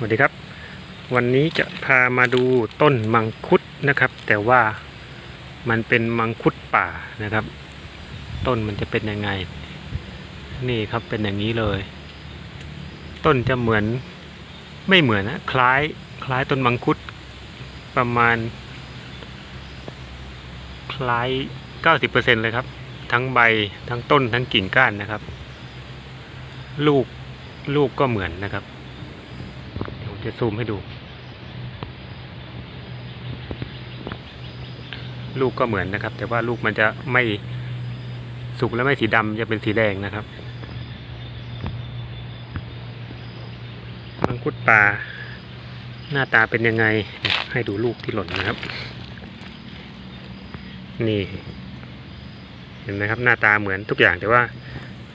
สวัสดีครับ วันนี้จะพามาดูต้นมังคุดนะครับ แต่ว่ามันเป็นมังคุดป่านะครับ ต้นมันจะเป็นยังไง นี่ครับเป็นอย่างนี้เลย ต้นจะเหมือนไม่เหมือนนะคล้ายคล้ายต้นมังคุดประมาณ คล้าย 90%เลยครับ ทั้งใบทั้งต้นทั้งกิ่งก้านนะครับ ลูกลูกก็เหมือนนะครับ เดี๋ยวผมจะซูมให้ดู ลูกก็เหมือนนะครับ แต่ว่าลูกมันจะไม่สุกและไม่สีดำจะเป็นสีแดงนะครับมังคุดป่า หน้าตาเป็นยังไง ให้ดูลูกที่หล่นนะครับ นี่ เห็นไหมครับ หน้าตาเหมือนทุกอย่างแต่ว่า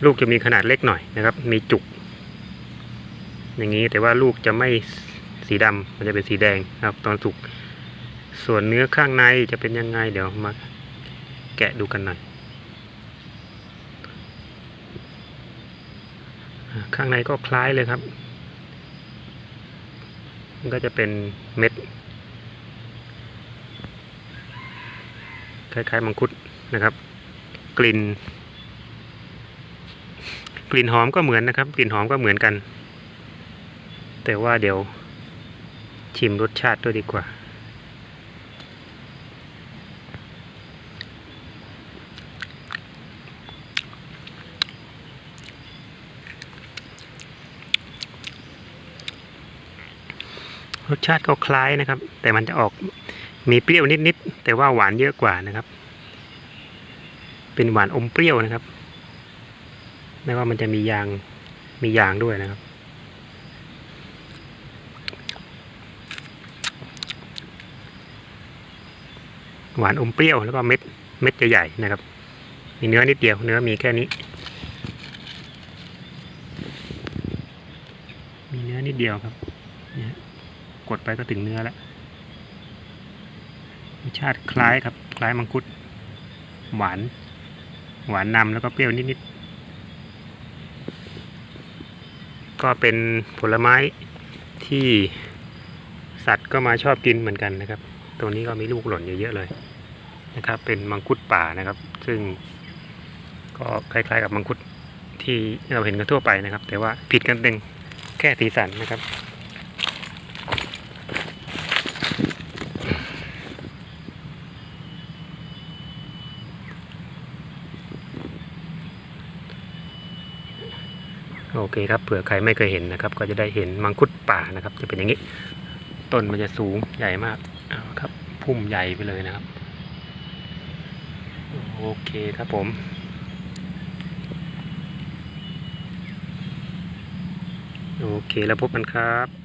ลูกจะมีขนาดเล็กหน่อยนะครับ มีจุก อย่างนี้แต่ว่าลูกจะไม่สีดำมันจะเป็นสีแดงนะครับ ตอนสุกส่วนเนื้อข้างในจะเป็นยังไง เดี๋ยวมาแกะดูกันหน่อยข้างในก็คล้ายเลยครับ มันก็จะเป็นเม็ด คล้ายๆมังคุดนะครับ กลิ่น กลิ่นหอมก็เหมือนนะครับ กลิ่นหอมก็เหมือนกัน แต่ว่าเดี๋ยวชิมรสชาติด้วยดีกว่า รสชาติก็คล้ายนะครับ แต่มันจะออกมีเปรี้ยวนิดๆแต่ว่าหวานเยอะกว่านะครับ เป็นหวานอมเปรี้ยวนะครับไม่ว่ามันจะมียางมียางด้วยนะครับ หวานอมเปรี้ยวแล้วก็เม็ดเม็ดใหญ่ๆนะครับ มีเนื้อนิดเดียวเนื้อมีแค่นี้ มีเนื้อนิดเดียวครับเนี่ยกดไปก็ถึงเนื้อแล้วรสชาติคล้ายครับ คล้ายมังคุด หวาน หวานนำแล้วก็เปรี้ยวนิดๆก็เป็นผลไม้ที่สัตว์ก็มาชอบกินเหมือนกันนะครับ ตัวนี้ก็มีลูกหล่นเยอะๆเลยนะครับ เป็นมังคุดป่านะครับ ซึ่งก็คล้ายๆกับมังคุดที่เราเห็นกันทั่วไปนะครับ แต่ว่าผิดกันเองแค่สีสันนะครับ โอเคครับเผื่อใครไม่เคยเห็นนะครับ ก็จะได้เห็นมังคุดป่านะครับ จะเป็นอย่างนี้ ต้นมันจะสูงใหญ่มาก เอาครับพุ่มใหญ่ไปเลยนะครับ โอเคครับผมโอเคแล้วพบกันครับ